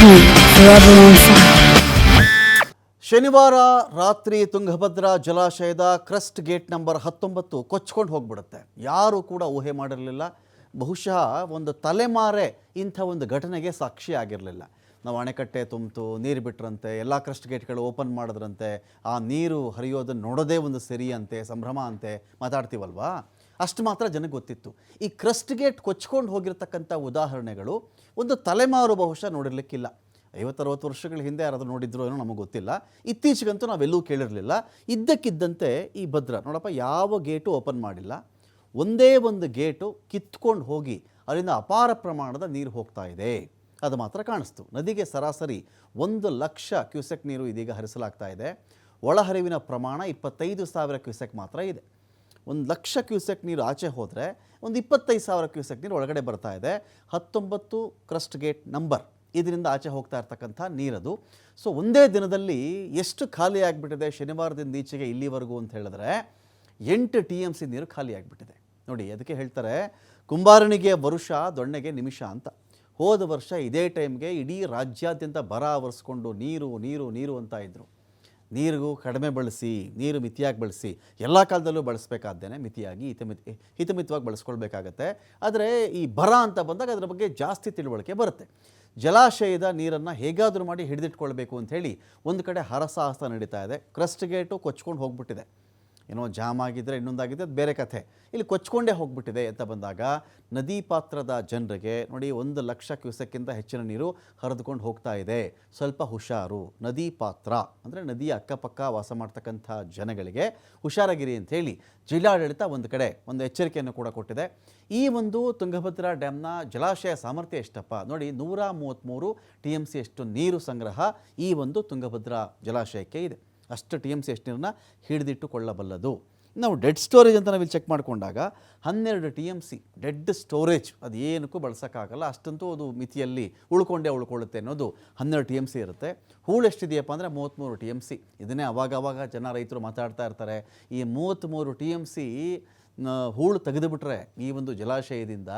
ಶನಿವಾರ ರಾತ್ರಿ ತುಂಗಭದ್ರಾ ಜಲಾಶಯದ ಕ್ರಸ್ಟ್ ಗೇಟ್ ನಂಬರ್ ಹತ್ತೊಂಬತ್ತು ಕೊಚ್ಕೊಂಡು ಹೋಗ್ಬಿಡುತ್ತೆ. ಯಾರೂ ಕೂಡ ಊಹೆ ಮಾಡಿರಲಿಲ್ಲ. ಬಹುಶಃ ಒಂದು ತಲೆಮಾರೆ ಇಂಥ ಒಂದು ಘಟನೆಗೆ ಸಾಕ್ಷಿ ಆಗಿರಲಿಲ್ಲ. ನಾವು ಅಣೆಕಟ್ಟೆ ತುಂಬಿತು, ನೀರು ಬಿಟ್ರಂತೆ, ಎಲ್ಲ ಕ್ರಸ್ಟ್ ಗೇಟ್ಗಳು ಓಪನ್ ಮಾಡಿದ್ರಂತೆ, ಆ ನೀರು ಹರಿಯೋದನ್ನು ನೋಡೋದೇ ಒಂದು ಸರಿ ಅಂತೆ, ಸಂಭ್ರಮ ಅಂತೆ, ಮಾತಾಡ್ತೀವಲ್ವಾ? ಅಷ್ಟು ಮಾತ್ರ ಜನಕ್ಕೆ ಗೊತ್ತಿತ್ತು. ಈ ಕ್ರಸ್ಟ್ ಗೇಟ್ ಕೊಚ್ಕೊಂಡು ಹೋಗಿರ್ತಕ್ಕಂಥ ಉದಾಹರಣೆಗಳು ಒಂದು ತಲೆಮಾರು ಬಹುಶಃ ನೋಡಿರ್ಲಿಕ್ಕಿಲ್ಲ. ಐವತ್ತರವತ್ತು ವರ್ಷಗಳ ಹಿಂದೆ ಯಾರಾದರೂ ನೋಡಿದ್ರು ಏನೋ ನಮಗೆ ಗೊತ್ತಿಲ್ಲ. ಇತ್ತೀಚೆಗಂತೂ ನಾವೆಲ್ಲೂ ಕೇಳಿರಲಿಲ್ಲ. ಇದ್ದಕ್ಕಿದ್ದಂತೆ ಈ ಭದ್ರ, ನೋಡಪ್ಪ, ಯಾವ ಗೇಟು ಓಪನ್ ಮಾಡಿಲ್ಲ. ಒಂದೇ ಒಂದು ಗೇಟು ಕಿತ್ಕೊಂಡು ಹೋಗಿ ಅಲ್ಲಿಂದ ಅಪಾರ ಪ್ರಮಾಣದ ನೀರು ಹೋಗ್ತಾ ಇದೆ. ಅದು ಮಾತ್ರ ಕಾಣಿಸ್ತು. ನದಿಗೆ ಸರಾಸರಿ ಒಂದು ಲಕ್ಷ ಕ್ಯೂಸೆಕ್ ನೀರು ಇದೀಗ ಹರಿಸಲಾಗ್ತಾ ಇದೆ. ಒಳಹರಿವಿನ ಪ್ರಮಾಣ ಇಪ್ಪತ್ತೈದು ಸಾವಿರ ಕ್ಯೂಸೆಕ್ ಮಾತ್ರ ಇದೆ. ಒಂದು ಲಕ್ಷ ಕ್ಯೂಸೆಕ್ ನೀರು ಆಚೆ ಹೋದರೆ ಒಂದು ಇಪ್ಪತ್ತೈದು ಸಾವಿರ ಕ್ಯೂಸೆಕ್ ನೀರು ಒಳಗಡೆ ಬರ್ತಾ ಇದೆ. ಹತ್ತೊಂಬತ್ತು ಕ್ರಸ್ಟ್ ಗೇಟ್ ನಂಬರ್. ಇದರಿಂದ ಆಚೆ ಹೋಗ್ತಾ ಇರ್ತಕ್ಕಂಥ ನೀರದು. ಸೊ ಒಂದೇ ದಿನದಲ್ಲಿ ಎಷ್ಟು ಖಾಲಿ ಆಗಿಬಿಟ್ಟಿದೆ ಶನಿವಾರದಿಂದ ಈಚೆಗೆ ಇಲ್ಲಿವರೆಗೂ ಅಂತ ಹೇಳಿದ್ರೆ ಎಂಟು ಟಿ ಎಂ ಸಿ ನೀರು ಖಾಲಿ ಆಗಿಬಿಟ್ಟಿದೆ. ನೋಡಿ ಅದಕ್ಕೆ ಹೇಳ್ತಾರೆ? ಕುಂಬಾರನಿಗೆ ವರುಷ, ದೊಣ್ಣೆಗೆ ನಿಮಿಷ ಅಂತ. ಹೋದ ವರ್ಷ ಇದೇ ಟೈಮ್ಗೆ ಇಡೀ ರಾಜ್ಯಾದ್ಯಂತ ಬರ ಆವರಿಸ್ಕೊಂಡು ನೀರು ನೀರು ನೀರು ಅಂತ ಇದ್ದರು ನೀರಿಗೂ ಕಡಿಮೆ ಬಳಸಿ, ನೀರು ಮಿತಿಯಾಗಿ ಬಳಸಿ, ಎಲ್ಲ ಕಾಲದಲ್ಲೂ ಬಳಸಬೇಕಾದ್ದೇನೆ ಮಿತಿಯಾಗಿ ಹಿತಮಿತಿ ಹಿತಮಿತವಾಗಿ ಬಳಸ್ಕೊಳ್ಬೇಕಾಗತ್ತೆ. ಆದರೆ ಈ ಬರ ಅಂತ ಬಂದಾಗ ಅದರ ಬಗ್ಗೆ ಜಾಸ್ತಿ ತಿಳುವಳಿಕೆ ಬರುತ್ತೆ. ಜಲಾಶಯದ ನೀರನ್ನು ಹೇಗಾದರೂ ಮಾಡಿ ಹಿಡಿದಿಟ್ಕೊಳ್ಬೇಕು ಅಂಥೇಳಿ ಒಂದು ಕಡೆ ಹರಸಾಹಸ ನಡೀತಾ ಇದೆ. ಕ್ರಸ್ಟ್ ಗೇಟು ಕೊಚ್ಕೊಂಡು ಹೋಗ್ಬಿಟ್ಟಿದೆ. ಏನೋ ಜಾಮ್ ಆಗಿದ್ದರೆ ಇನ್ನೊಂದಾಗಿದ್ದರೆ ಅದು ಬೇರೆ ಕಥೆ. ಇಲ್ಲಿ ಕೊಚ್ಕೊಂಡೇ ಹೋಗ್ಬಿಟ್ಟಿದೆ ಅಂತ ಬಂದಾಗ ನದಿ ಪಾತ್ರದ ಜನರಿಗೆ ನೋಡಿ ಒಂದು ಲಕ್ಷ ಕ್ಯೂಸೆಕ್ಕಿಂತ ಹೆಚ್ಚಿನ ನೀರು ಹರಿದುಕೊಂಡು ಹೋಗ್ತಾ ಇದೆ. ಸ್ವಲ್ಪ ಹುಷಾರು. ನದಿ ಪಾತ್ರ. ಅಂದರೆ ನದಿಯ ಅಕ್ಕಪಕ್ಕ ವಾಸ ಮಾಡ್ತಕ್ಕಂಥ ಜನಗಳಿಗೆ ಹುಷಾರಾಗಿರಿ ಅಂಥೇಳಿ ಜಿಲ್ಲಾಡಳಿತ ಒಂದು ಕಡೆ ಒಂದು ಎಚ್ಚರಿಕೆಯನ್ನು ಕೂಡ ಕೊಟ್ಟಿದೆ. ಈ ಒಂದು ತುಂಗಭದ್ರಾ ಡ್ಯಾಮ್ನ ಜಲಾಶಯ ಸಾಮರ್ಥ್ಯ ಎಷ್ಟಪ್ಪ? ನೋಡಿ ನೂರ ಮೂವತ್ತ್ಮೂರು ಟಿ ಎಂ ಸಿ ಅಷ್ಟು ನೀರು ಸಂಗ್ರಹ ಈ ಒಂದು ತುಂಗಭದ್ರಾ ಜಲಾಶಯಕ್ಕೆ ಇದೆ. ಅಷ್ಟು ಟಿ ಎಂ ಸಿ ಎಷ್ಟು ನೀರನ್ನ ಹಿಡಿದಿಟ್ಟುಕೊಳ್ಳಬಲ್ಲದು. ನಾವು ಡೆಡ್ ಸ್ಟೋರೇಜ್ ಅಂತ ನಾವಿಲ್ಲಿ ಚೆಕ್ ಮಾಡಿಕೊಂಡಾಗ ಹನ್ನೆರಡು T M C dead storage ಅದು ಏನಕ್ಕೂ ಬಳಸೋಕ್ಕಾಗಲ್ಲ, ಅಷ್ಟಂತೂ ಅದು ಮಿತಿಯಲ್ಲಿ ಉಳ್ಕೊಂಡೇ ಉಳ್ಕೊಳ್ಳುತ್ತೆ ಅನ್ನೋದು ಹನ್ನೆರಡು ಟಿ ಎಂ ಸಿ ಇರುತ್ತೆ. ಹೂಳು ಎಷ್ಟಿದೆಯಪ್ಪ ಅಂದರೆ ಮೂವತ್ತ್ಮೂರು ಟಿ ಎಂ ಸಿ. ಇದನ್ನೇ ಅವಾಗ ಅವಾಗ ಜನ ರೈತರು ಮಾತಾಡ್ತಾ ಇರ್ತಾರೆ. ಈ ಮೂವತ್ತ್ಮೂರು ಟಿ ಎಂ ಸಿ ಹೂಳು ತೆಗೆದುಬಿಟ್ರೆ ಈ ಒಂದು ಜಲಾಶಯದಿಂದ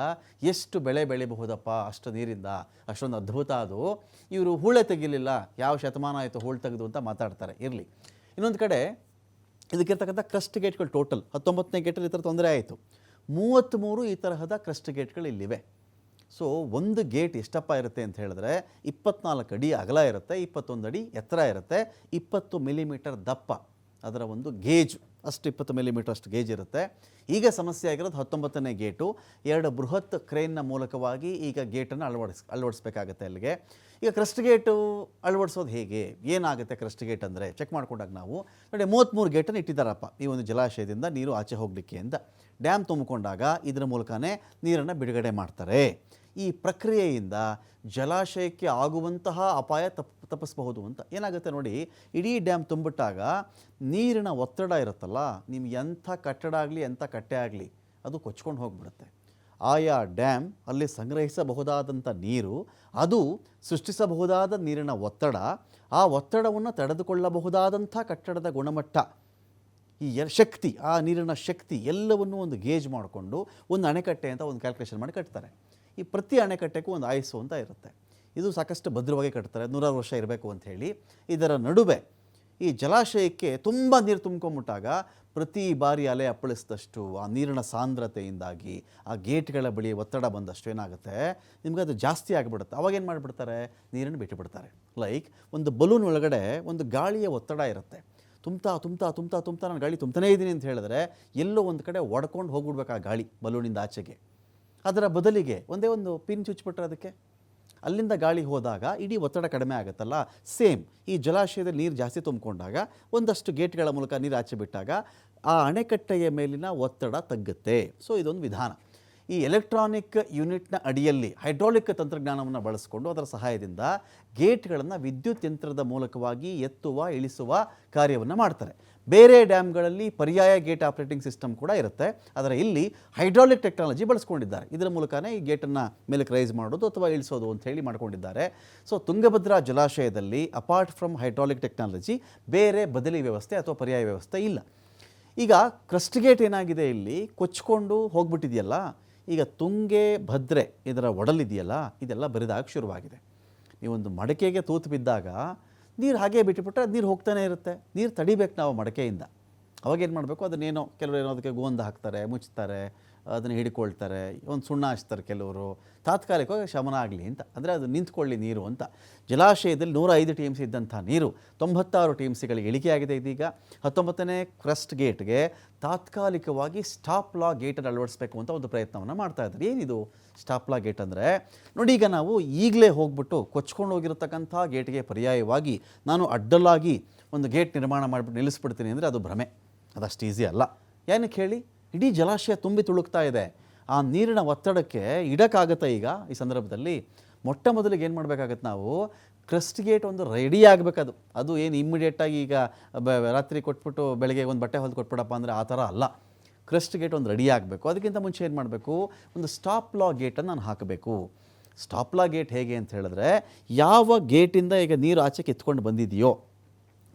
ಎಷ್ಟು ಬೆಳೆ ಬೆಳಿಬಹುದಪ್ಪ ಅಷ್ಟು ನೀರಿಂದ? ಅಷ್ಟೊಂದು ಅದ್ಭುತ ಅದು. ಇವರು ಹೂಳೆ ತೆಗಿಲಿಲ್ಲ. ಯಾವ ಶತಮಾನ ಆಯಿತು ಹೂಳು ತೆಗೆದು ಅಂತ ಮಾತಾಡ್ತಾರೆ. ಇರಲಿ. ಇನ್ನೊಂದು ಕಡೆ ಇದಕ್ಕಿರ್ತಕ್ಕಂಥ ಕ್ರಸ್ಟ್ ಗೇಟ್ಗಳು ಟೋಟಲ್ ಹತ್ತೊಂಬತ್ತನೇ ಗೇಟಲ್ಲಿ ಈ ಥರ ತೊಂದರೆ ಆಯಿತು. ಮೂವತ್ತ್ಮೂರು ಈ ತರಹದ ಕ್ರಸ್ಟ್ ಗೇಟ್ಗಳು ಇಲ್ಲಿವೆ. ಸೊ, ಒಂದು ಗೇಟ್ ಎಷ್ಟಪ್ಪ ಇರುತ್ತೆ ಅಂತ ಹೇಳಿದ್ರೆ ಇಪ್ಪತ್ನಾಲ್ಕು ಅಡಿ ಅಗಲ ಇರುತ್ತೆ, ಇಪ್ಪತ್ತೊಂದು ಅಡಿ ಎತ್ತರ ಇರುತ್ತೆ, ಇಪ್ಪತ್ತು ಮಿಲಿಮೀಟರ್ ದಪ್ಪ ಅದರ ಒಂದು ಗೇಜ್. ಅಷ್ಟು ಇಪ್ಪತ್ತು ಮಿಲಿಮೀಟರ್ ಅಷ್ಟು ಗೇಜ್ ಇರುತ್ತೆ. ಈಗ ಸಮಸ್ಯೆ ಆಗಿರೋದು ಹತ್ತೊಂಬತ್ತನೇ ಗೇಟು ಎರಡು ಬೃಹತ್ ಕ್ರೇನ್ನ ಮೂಲಕವಾಗಿ ಈಗ ಗೇಟನ್ನು ಅಳವಡಿಸ್, ಅಳವಡಿಸ್ಬೇಕಾಗತ್ತೆ ಅಲ್ಲಿಗೆ. ಈಗ ಕ್ರಸ್ಟ್ ಗೇಟು ಅಳವಡಿಸೋದು ಹೇಗೆ? ಏನಾಗುತ್ತೆ ಕ್ರಸ್ಟ್ ಗೇಟ್ ಅಂದರೆ? ಚೆಕ್ ಮಾಡ್ಕೊಂಡಾಗ ನಾವು, ನೋಡಿ ಮೂವತ್ತ್ಮೂರು ಗೇಟನ್ನು ಇಟ್ಟಿದ್ದಾರಪ್ಪ ಈ ಒಂದು ಜಲಾಶಯದಿಂದ ನೀರು ಆಚೆ ಹೋಗಲಿಕ್ಕೆ ಅಂತ. ಡ್ಯಾಮ್ ತುಂಬಿಕೊಂಡಾಗ ಇದರ ಮೂಲಕನೇ ನೀರನ್ನು ಬಿಡುಗಡೆ ಮಾಡ್ತಾರೆ. ಈ ಪ್ರಕ್ರಿಯೆಯಿಂದ ಜಲಾಶಯಕ್ಕೆ ಆಗುವಂತಹ ಅಪಾಯ ತಪ್, ತಪ್ಪಿಸಬಹುದು ಅಂತ ಏನಾಗುತ್ತೆ ನೋಡಿ, ಇಡೀ ಡ್ಯಾಮ್ ತುಂಬಿಟ್ಟಾಗ ನೀರಿನ ಒತ್ತಡ ಇರುತ್ತಲ್ಲ, ನಿಮ್ಗೆ ಎಂಥ ಕಟ್ಟಡ ಆಗಲಿ, ಎಂಥ ಕಟ್ಟೆ ಆಗಲಿ, ಅದು ಕೊಚ್ಕೊಂಡು ಹೋಗಿಬಿಡುತ್ತೆ. ಆಯಾ ಡ್ಯಾಮ್ ಅಲ್ಲಿ ಸಂಗ್ರಹಿಸಬಹುದಾದಂಥ ನೀರು, ಅದು ಸೃಷ್ಟಿಸಬಹುದಾದ ನೀರಿನ ಒತ್ತಡ, ಆ ಒತ್ತಡವನ್ನು ತಡೆದುಕೊಳ್ಳಬಹುದಾದಂಥ ಕಟ್ಟಡದ ಗುಣಮಟ್ಟ, ಈ ಶಕ್ತಿ, ಆ ನೀರಿನ ಶಕ್ತಿ ಎಲ್ಲವನ್ನೂ ಒಂದು ಗೇಜ್ ಮಾಡಿಕೊಂಡು ಒಂದು ಅಣೆಕಟ್ಟೆ ಅಂತ ಒಂದು ಕ್ಯಾಲ್ಕುಲೇಷನ್ ಮಾಡಿ ಕಟ್ತಾರೆ. ಈ ಪ್ರತಿ ಅಣೆಕಟ್ಟೆಗೂ ಒಂದು ಆಯಸ್ಸು ಅಂತ ಇರುತ್ತೆ. ಇದು ಸಾಕಷ್ಟು ಭದ್ರವಾಗಿ ಕಟ್ತಾರೆ. ನೂರಾರು ವರ್ಷ ಇರಬೇಕು ಅಂತ ಹೇಳಿ. ಇದರ ನಡುವೆ ಈ ಜಲಾಶಯಕ್ಕೆ ತುಂಬ ನೀರು ತುಂಬ್ಕೊಂಬಿಟ್ಟಾಗ ಪ್ರತಿ ಬಾರಿ ಅಲೆ ಅಪ್ಪಳಿಸಿದಷ್ಟು ಆ ನೀರಿನ ಸಾಂದ್ರತೆಯಿಂದಾಗಿ ಆ ಗೇಟ್ಗಳ ಬಳಿ ಒತ್ತಡ ಬಂದಷ್ಟು ಏನಾಗುತ್ತೆ? ನಿಮ್ಗೆ ಅದು ಜಾಸ್ತಿ ಆಗಿಬಿಡುತ್ತೆ. ಅವಾಗ ಏನು ಮಾಡಿಬಿಡ್ತಾರೆ? ನೀರನ್ನು ಬಿಟ್ಟುಬಿಡ್ತಾರೆ ಲೈಕ್ ಒಂದು ಬಲೂನ್ ಒಳಗಡೆ ಒಂದು ಗಾಳಿಯ ಒತ್ತಡ ಇರುತ್ತೆ. ತುಂಬ್ತಾ ತುಂಬ್ತಾ ತುಂಬ್ತಾ ತುಂಬ್ತಾ ನಾನು ಗಾಳಿ ತುಂಬ್ತಾನೇ ಇದ್ದೀನಿ ಅಂತ ಹೇಳಿದ್ರೆ ಎಲ್ಲೋ ಒಂದು ಕಡೆ ಒಡ್ಕೊಂಡು ಹೋಗ್ಬಿಡ್ಬೇಕು ಆ ಗಾಳಿ ಬಲೂನಿಂದ ಆಚೆಗೆ. ಅದರ ಬದಲಿಗೆ ಒಂದೇ ಒಂದು ಪಿನ್ ಚುಚ್ಚಿಬಿಟ್ರೆ ಅದಕ್ಕೆ? ಅಲ್ಲಿಂದ ಗಾಳಿ ಹೋದಾಗ ಇಡೀ ಒತ್ತಡ ಕಡಿಮೆ ಆಗುತ್ತಲ್ಲ? ಸೇಮ್. ಈ ಜಲಾಶಯದಲ್ಲಿ ನೀರು ಜಾಸ್ತಿ ತುಂಬಿಕೊಂಡಾಗ ಒಂದಷ್ಟು ಗೇಟ್ಗಳ ಮೂಲಕ ನೀರು ಆಚೆ ಬಿಟ್ಟಾಗ ಆ ಅಣೆಕಟ್ಟೆಯ ಮೇಲಿನ ಒತ್ತಡ ತಗ್ಗುತ್ತೆ. ಸೊ ಇದೊಂದು ವಿಧಾನ. ಈ ಎಲೆಕ್ಟ್ರಾನಿಕ್ ಯೂನಿಟ್ನ ಅಡಿಯಲ್ಲಿ ಹೈಡ್ರಾಲಿಕ್ ತಂತ್ರಜ್ಞಾನವನ್ನು ಬಳಸಿಕೊಂಡು ಅದರ ಸಹಾಯದಿಂದ ಗೇಟ್ಗಳನ್ನು ವಿದ್ಯುತ್ ಯಂತ್ರದ ಮೂಲಕವಾಗಿ ಎತ್ತುವ, ಇಳಿಸುವ ಕಾರ್ಯವನ್ನು ಮಾಡ್ತಾರೆ. ಬೇರೆ ಡ್ಯಾಮ್ಗಳಲ್ಲಿ ಪರ್ಯಾಯ ಗೇಟ್ ಆಪರೇಟಿಂಗ್ ಸಿಸ್ಟಮ್ ಕೂಡ ಇರುತ್ತೆ. ಆದರೆ ಇಲ್ಲಿ ಹೈಡ್ರಾಲಿಕ್ ಟೆಕ್ನಾಲಜಿ ಬಳಸ್ಕೊಂಡಿದ್ದಾರೆ. ಇದರ ಮೂಲಕನೇ ಈ ಗೇಟನ್ನು ಮೇಲಕ್ಕೆ ರೈಸ್ ಮಾಡೋದು ಅಥವಾ ಇಳಿಸೋದು ಅಂತ ಹೇಳಿ ಮಾಡ್ಕೊಂಡಿದ್ದಾರೆ. ಸೊ ತುಂಗಭದ್ರಾ ಜಲಾಶಯದಲ್ಲಿ ಅಪಾರ್ಟ್ ಫ್ರಮ್ ಹೈಡ್ರಾಲಿಕ್ ಟೆಕ್ನಾಲಜಿ ಬೇರೆ ಬದಲಿ ವ್ಯವಸ್ಥೆ ಅಥವಾ ಪರ್ಯಾಯ ವ್ಯವಸ್ಥೆ ಇಲ್ಲ. ಈಗ ಕ್ರಸ್ಟ್ ಗೇಟ್ ಏನಾಗಿದೆ ಇಲ್ಲಿ? ಕೊಚ್ಕೊಂಡು ಹೋಗ್ಬಿಟ್ಟಿದೆಯಲ್ಲ? ಈಗ ತುಂಗೆ, ಭದ್ರೆ ಇದರ ಒಡಲಿದೆಯಲ್ಲ? ಇದೆಲ್ಲ ಬರಿದಾಗ ಶುರುವಾಗಿದೆ. ಒಂದು ಮಡಕೆಗೆ ತೂತು ಬಿದ್ದಾಗ ನೀರು ಹಾಗೆ ಬಿಟ್ಟುಬಿಟ್ರೆ ನೀರು ಹೋಗ್ತಾನೆ ಇರುತ್ತೆ. ನೀರು ತಡಿಬೇಕು ನಾವು ಮಡಕೆಯಿಂದ. ಅವಾಗೇನು ಮಾಡಬೇಕು? ಅದನ್ನೇನೋ ಕೆಲವರು ಏನೋ ಅದಕ್ಕೆ ಗೋಂದ ಹಾಕ್ತಾರೆ, ಮುಚ್ತಾರೆ. ಅದನ್ನು ಹಿಡ್ಕೊಳ್ತಾರೆ. ಒಂದು ಸುಣ್ಣ ಹಚ್ತಾರೆ ಕೆಲವರು. ತಾತ್ಕಾಲಿಕವಾಗಿ ಶಮನ ಆಗಲಿ ಅಂತ. ಅಂದರೆ ಅದು ನಿಂತ್ಕೊಳ್ಳಿ ನೀರು ಅಂತ. ಜಲಾಶಯದಲ್ಲಿ ನೂರ ಐದು ಟಿ ಎಂ ಸಿ ಇದ್ದಂಥ ನೀರು ತೊಂಬತ್ತಾರು ಟಿ ಎಂ ಸಿಗಳಿಗೆ ಇಳಿಕೆಯಾಗಿದೆ ಇದೀಗ. ಹತ್ತೊಂಬತ್ತನೇ ಕ್ರಸ್ಟ್ ಗೇಟ್ಗೆ ತಾತ್ಕಾಲಿಕವಾಗಿ ಸ್ಟಾಪ್ ಲಾ ಗೇಟನ್ನು ಅಳವಡಿಸಬೇಕು ಅಂತ ಒಂದು ಪ್ರಯತ್ನವನ್ನು ಮಾಡ್ತಾ ಇದ್ದಾರೆ. ಏನಿದು ಸ್ಟಾಪ್ ಲಾ ಗೇಟ್ ಅಂದರೆ? ನೋಡಿ, ಈಗ ನಾವು ಈಗಲೇ ಹೋಗ್ಬಿಟ್ಟು ಕೊಚ್ಕೊಂಡು ಹೋಗಿರತಕ್ಕಂಥ ಗೇಟ್ಗೆ ಪರ್ಯಾಯವಾಗಿ ನಾನು ಅಡ್ಡಲಾಗಿ ಒಂದು ಗೇಟ್ ನಿರ್ಮಾಣ ಮಾಡಿಬಿಟ್ಟು ನಿಲ್ಲಿಸ್ಬಿಡ್ತೀನಿ ಅಂದರೆ ಅದು ಭ್ರಮೆ. ಅದಷ್ಟು ಈಸಿ ಅಲ್ಲ. ಏನಕ್ಕೆ ಹೇಳಿ? ಇಡೀ ಜಲಾಶಯ ತುಂಬಿ ತುಳುಕ್ತಾ ಇದೆ. ಆ ನೀರಿನ ಒತ್ತಡಕ್ಕೆ ಇಡಕ್ಕಾಗತ್ತೆ ಈಗ ಈ ಸಂದರ್ಭದಲ್ಲಿ? ಮೊಟ್ಟ ಮೊದಲಿಗೆ ಏನು ಮಾಡಬೇಕಾಗತ್ತೆ ನಾವು? ಕ್ರಸ್ಟ್ ಗೇಟ್ ಒಂದು ರೆಡಿ ಆಗಬೇಕದು. ಅದು ಏನು ಇಮ್ಮಿಡಿಯೇಟಾಗಿ ಈಗ ರಾತ್ರಿ ಕೊಟ್ಬಿಟ್ಟು ಬೆಳಗ್ಗೆ ಒಂದು ಬಟ್ಟೆ ಹೊಲ್ದು ಕೊಟ್ಬಿಡಪ್ಪ ಅಂದರೆ ಆ ಥರ ಅಲ್ಲ. ಕ್ರಸ್ಟ್ ಗೇಟ್ ಒಂದು ರೆಡಿ ಆಗಬೇಕು. ಅದಕ್ಕಿಂತ ಮುಂಚೆ ಏನು ಮಾಡಬೇಕು? ಒಂದು ಸ್ಟಾಪ್ ಲಾ ಗೇಟನ್ನು ನಾನು ಹಾಕಬೇಕು. ಸ್ಟಾಪ್ ಲಾ ಗೇಟ್ ಹೇಗೆ ಅಂತ ಹೇಳಿದ್ರೆ, ಯಾವ ಗೇಟಿಂದ ಈಗ ನೀರು ಆಚೆ ಕಿತ್ಕೊಂಡು ಬಂದಿದೆಯೋ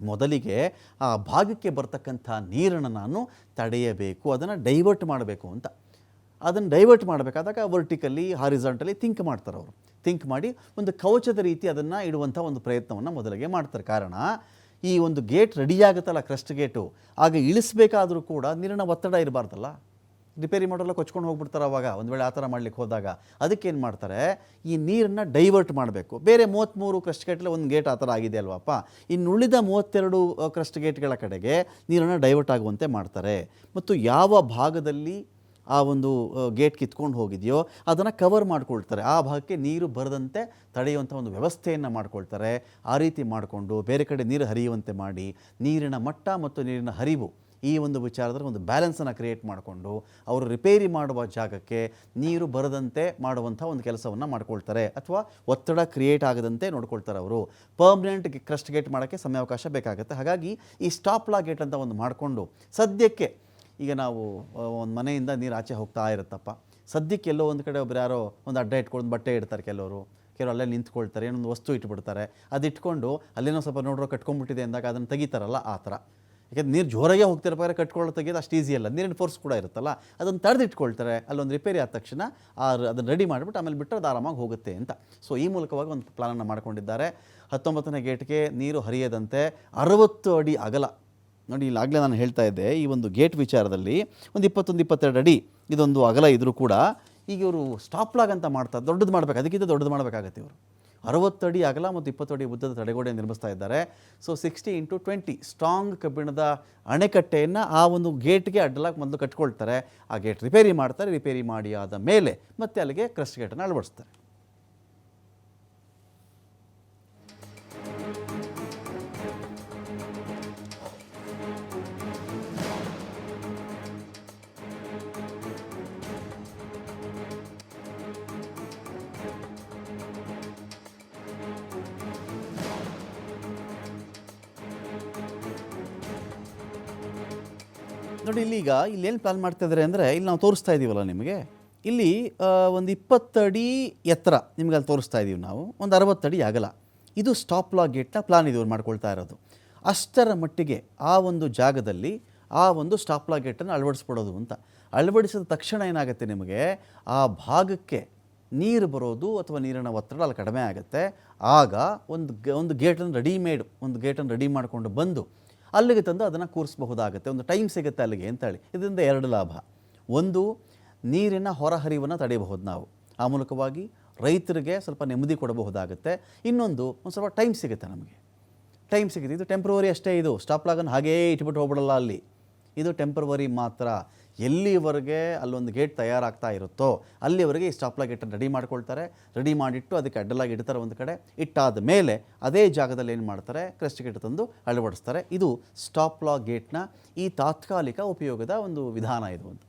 ಮೊದಲಿಗೆ ಆ ಭಾಗಕ್ಕೆ ಬರ್ತಕ್ಕಂಥ ನೀರನ್ನು ನಾನು ತಡೆಯಬೇಕು, ಅದನ್ನು ಡೈವರ್ಟ್ ಮಾಡಬೇಕು ಅಂತ. ಅದನ್ನು ಡೈವರ್ಟ್ ಮಾಡಬೇಕಾದಾಗ ವರ್ಟಿಕಲಿ ಹಾರಿಜಾಂಟಲಿ ಥಿಂಕ್ ಮಾಡ್ತಾರೆ ಅವರು. ಥಿಂಕ್ ಮಾಡಿ ಒಂದು ಕವಚದ ರೀತಿ ಅದನ್ನು ಇಡುವಂಥ ಒಂದು ಪ್ರಯತ್ನವನ್ನು ಮೊದಲಿಗೆ ಮಾಡ್ತಾರೆ. ಕಾರಣ, ಈ ಒಂದು ಗೇಟ್ ರೆಡಿ ಆಗುತ್ತಲ್ಲ ಕ್ರಸ್ಟ್ ಗೇಟು ಆಗ ಇಳಿಸಬೇಕಾದರೂ ಕೂಡ ನೀರಿನ ಒತ್ತಡ ಇರಬಾರ್ದಲ್ಲ. ರಿಪೇರಿ ಮಾಡೋಲ್ಲ ಕೊಚ್ಕೊಂಡು ಹೋಗ್ಬಿಡ್ತಾರೆ ಅವಾಗ. ಒಂದು ವೇಳೆ ಆ ಥರ ಮಾಡ್ಲಿಕ್ಕೆ ಹೋದಾಗ. ಅದಕ್ಕೆ ಏನು ಮಾಡ್ತಾರೆ? ಈ ನೀರನ್ನು ಡೈವರ್ಟ್ ಮಾಡಬೇಕು. ಬೇರೆ ಮೂವತ್ತ್ಮೂರು ಕ್ರಸ್ಟ್ ಗೇಟ್ಲೆ ಒಂದು ಗೇಟ್ ಆ ಥರ ಆಗಿದೆ ಅಲ್ವಪ್ಪ. ಇನ್ನು ಉಳಿದ ಮೂವತ್ತೆರಡು ಕ್ರಸ್ಟ್ ಗೇಟ್ಗಳ ಕಡೆಗೆ ನೀರನ್ನು ಡೈವರ್ಟ್ ಆಗುವಂತೆ ಮಾಡ್ತಾರೆ. ಮತ್ತು ಯಾವ ಭಾಗದಲ್ಲಿ ಆ ಒಂದು ಗೇಟ್ ಕಿತ್ಕೊಂಡು ಹೋಗಿದೆಯೋ ಅದನ್ನು ಕವರ್ ಮಾಡ್ಕೊಳ್ತಾರೆ. ಆ ಭಾಗಕ್ಕೆ ನೀರು ಬರದಂತೆ ತಡೆಯುವಂಥ ಒಂದು ವ್ಯವಸ್ಥೆಯನ್ನು ಮಾಡ್ಕೊಳ್ತಾರೆ. ಆ ರೀತಿ ಮಾಡಿಕೊಂಡು ಬೇರೆ ಕಡೆ ನೀರು ಹರಿಯುವಂತೆ ಮಾಡಿ ನೀರಿನ ಮಟ್ಟ ಮತ್ತು ನೀರಿನ ಹರಿವು ಈ ಒಂದು ವಿಚಾರದಲ್ಲಿ ಒಂದು ಬ್ಯಾಲೆನ್ಸನ್ನು ಕ್ರಿಯೇಟ್ ಮಾಡಿಕೊಂಡು ಅವರು ರಿಪೇರಿ ಮಾಡುವ ಜಾಗಕ್ಕೆ ನೀರು ಬರದಂತೆ ಮಾಡುವಂಥ ಒಂದು ಕೆಲಸವನ್ನು ಮಾಡ್ಕೊಳ್ತಾರೆ ಅಥವಾ ಒತ್ತಡ ಕ್ರಿಯೇಟ್ ಆಗದಂತೆ ನೋಡ್ಕೊಳ್ತಾರೆ ಅವರು. ಪರ್ಮನೆಂಟ್ ಕ್ರಸ್ಟ್ ಗೇಟ್ ಮಾಡೋಕ್ಕೆ ಸಮಯಾವಕಾಶ ಬೇಕಾಗುತ್ತೆ. ಹಾಗಾಗಿ ಈ ಸ್ಟಾಪ್ ಗೇಟ್ ಅಂತ ಒಂದು ಮಾಡಿಕೊಂಡು ಸದ್ಯಕ್ಕೆ ಈಗ ನಾವು ಒಂದು ಮನೆಯಿಂದ ನೀರು ಆಚೆ ಹೋಗ್ತಾ ಇರುತ್ತಪ್ಪ. ಸದ್ಯಕ್ಕೆ ಎಲ್ಲೋ ಒಂದು ಕಡೆ ಒಬ್ರು ಯಾರೋ ಒಂದು ಅಡ್ಡ ಇಟ್ಕೊಂಡು ಬಟ್ಟೆ ಇಡ್ತಾರೆ ಕೆಲವರು. ಕೆಲವರು ಅಲ್ಲೇ ನಿಂತ್ಕೊಳ್ತಾರೆ ಏನೊಂದು ವಸ್ತು ಇಟ್ಬಿಡ್ತಾರೆ. ಅದು ಇಟ್ಕೊಂಡು ಅಲ್ಲೇನೋ ಸ್ವಲ್ಪ ನೋಡ್ರೋ ಕಟ್ಕೊಂಡ್ಬಿಟ್ಟಿದೆ ಅಂದಾಗ ಅದನ್ನು ತೆಗಿತಾರಲ್ಲ ಆ ಥರ. ಯಾಕಂದ್ರೆ ನೀರು ಜೋರಾಗೆ ಹೋಗ್ತಿರಬೇಕಾದ್ರೆ ಕಟ್ಕೊಳ್ಳೋ ತೆಗೆಯೋದು ಅಷ್ಟು ಈಸಿ ಅಲ್ಲ. ನೀರಿನ ಫೋರ್ಸ್ ಕೂಡ ಇರುತ್ತಲ್ಲ. ಅದನ್ನು ತಡೆದಿಟ್ಕೊಳ್ತಾರೆ. ಅಲ್ಲೊಂದು ರಿಪೇರಿ ಆದ ತಕ್ಷಣ ಅದನ್ನು ರೆಡಿ ಮಾಡಿಬಿಟ್ಟು ಆಮೇಲೆ ಬಿಟ್ಟರೆ ಅದು ಆರಾಮಾಗಿ ಹೋಗುತ್ತೆ ಅಂತ. ಸೊ ಈ ಮೂಲಕವಾಗಿ ಒಂದು ಪ್ಲಾನನ್ನು ಮಾಡ್ಕೊಂಡಿದ್ದಾರೆ. ಹತ್ತೊಂಬತ್ತನೇ ಗೇಟ್ಗೆ ನೀರು ಹರಿಯದಂತೆ ಅರವತ್ತು ಅಡಿ ಅಗಲ. ನೋಡಿ ಇಲ್ಲಾಗಲೇ ನಾನು ಹೇಳ್ತಾ ಇದ್ದೆ, ಈ ಒಂದು ಗೇಟ್ ವಿಚಾರದಲ್ಲಿ ಒಂದು ಇಪ್ಪತ್ತೊಂದು, ಇಪ್ಪತ್ತೆರಡು ಅಡಿ ಇದೊಂದು ಅಗಲ ಇದ್ದರೂ ಕೂಡ ಈಗ ಇವರು ಸ್ಟಾಪ್ ಲಾಗ್ ಅಂತ ಮಾಡ್ತಾರೆ ದೊಡ್ಡದು ಮಾಡಬೇಕು. ಅದಕ್ಕಿಂತ ದೊಡ್ಡದು ಮಾಡಬೇಕಾಗತ್ತೆ ಇವರು. ಅರವತ್ತು ಅಡಿ ಅಗಲ ಮತ್ತು ಇಪ್ಪತ್ತು ಅಡಿ ಉದ್ದದ ತಡೆಗೋಡೆ ನಿರ್ಮಿಸ್ತಾ ಇದ್ದಾರೆ. So sixty into twenty strong ಕಬ್ಬಿಣದ ಅಣೆಕಟ್ಟೆಯನ್ನು ಆ ಒಂದು ಗೇಟ್ಗೆ ಅಡ್ಡಲಾಗಿ ಮೊದಲು ಕಟ್ಕೊಳ್ತಾರೆ. ಆ ಗೇಟ್ ರಿಪೇರಿ ಮಾಡ್ತಾರೆ. ರಿಪೇರಿ ಮಾಡಿ ಆದ ಮೇಲೆ ಮತ್ತೆ ಅಲ್ಲಿಗೆ ಕ್ರಸ್ಟ್ ಗೇಟನ್ನು ಅಳವಡಿಸ್ತಾರೆ. ನೋಡಿ, ಇಲ್ಲಿ ಈಗ ಇಲ್ಲಿ ಏನು ಪ್ಲಾನ್ ಮಾಡ್ತಾ ಇದ್ದಾರೆ ಅಂದರೆ ಇಲ್ಲಿ ನಾವು ತೋರಿಸ್ತಾ ಇದ್ದೀವಲ್ಲ ನಿಮಗೆ. ಇಲ್ಲಿ ಒಂದು ಇಪ್ಪತ್ತಡಿ ಎತ್ತರ ನಿಮ್ಗೆ ಅಲ್ಲಿ ತೋರಿಸ್ತಾ ಇದ್ದೀವಿ ನಾವು. ಒಂದು ಅರವತ್ತಡಿ ಆಗಲ್ಲ ಇದು ಸ್ಟಾಪ್ ಲಾ ಗೇಟ್ನ ಪ್ಲಾನ್ ಇದು ಅವ್ರು ಮಾಡ್ಕೊಳ್ತಾ ಇರೋದು. ಅಷ್ಟರ ಮಟ್ಟಿಗೆ ಆ ಒಂದು ಜಾಗದಲ್ಲಿ ಆ ಒಂದು ಸ್ಟಾಪ್ ಲಾ ಗೇಟನ್ನು ಅಳವಡಿಸ್ಬಿಡೋದು ಅಂತ. ಅಳವಡಿಸಿದ ತಕ್ಷಣ ಏನಾಗುತ್ತೆ ನಿಮಗೆ? ಆ ಭಾಗಕ್ಕೆ ನೀರು ಬರೋದು ಅಥವಾ ನೀರಿನ ಒತ್ತಡ ಅಲ್ಲಿ ಕಡಿಮೆ ಆಗುತ್ತೆ. ಆಗ ಒಂದು ಒಂದು ಗೇಟನ್ನು ರೆಡಿಮೇಡ್ ಒಂದು ಗೇಟನ್ನು ರೆಡಿ ಮಾಡಿಕೊಂಡು ಬಂದು ಅಲ್ಲಿಗೆ ತಂದು ಅದನ್ನು ಕೂರಿಸಬಹುದಾಗುತ್ತೆ. ಒಂದು ಟೈಮ್ ಸಿಗುತ್ತೆ ಅಲ್ಲಿಗೆ ಅಂತೇಳಿ. ಇದರಿಂದ ಎರಡು ಲಾಭ. ಒಂದು, ನೀರಿನ ಹೊರಹರಿವನ್ನು ತಡೆಯಬಹುದು ನಾವು. ಆ ಮೂಲಕವಾಗಿ ರೈತರಿಗೆ ಸ್ವಲ್ಪ ನೆಮ್ಮದಿ ಕೊಡಬಹುದಾಗುತ್ತೆ. ಇನ್ನೊಂದು, ಒಂದು ಸ್ವಲ್ಪ ಟೈಮ್ ಸಿಗುತ್ತೆ ನಮಗೆ. ಟೈಮ್ ಸಿಗುತ್ತೆ. ಇದು ಟೆಂಪ್ರವರಿ ಅಷ್ಟೇ ಇದು. ಸ್ಟಾಪ್ ಲಾಗನ್ನು ಹಾಗೇ ಇಟ್ಬಿಟ್ಟು ಹೋಗ್ಬಿಡಲ್ಲ ಅಲ್ಲಿ. ಇದು ಟೆಂಪ್ರವರಿ ಮಾತ್ರ. ಎಲ್ಲಿವರೆಗೆ ಅಲ್ಲೊಂದು ಗೇಟ್ ತಯಾರಾಗ್ತಾ ಇರುತ್ತೋ ಅಲ್ಲಿವರೆಗೆ ಈ ಸ್ಟಾಪ್ ಲಾ ಗೇಟನ್ನು ರೆಡಿ ಮಾಡ್ಕೊಳ್ತಾರೆ. ರೆಡಿ ಮಾಡಿಟ್ಟು ಅದಕ್ಕೆ ಅಡ್ಡಲಾಗಿ ಇಡ್ತಾರೆ ಒಂದು ಕಡೆ. ಇಟ್ಟಾದ ಮೇಲೆ ಅದೇ ಜಾಗದಲ್ಲಿ ಏನು ಮಾಡ್ತಾರೆ? ಕ್ರೆಸ್ಟ್ ಗೇಟ್ ತಂದು ಅಳವಡಿಸ್ತಾರೆ. ಇದು ಸ್ಟಾಪ್ ಲಾ ಗೇಟ್ನ ಈ ತಾತ್ಕಾಲಿಕ ಉಪಯೋಗದ ಒಂದು ವಿಧಾನ ಇದು ಅಂತ.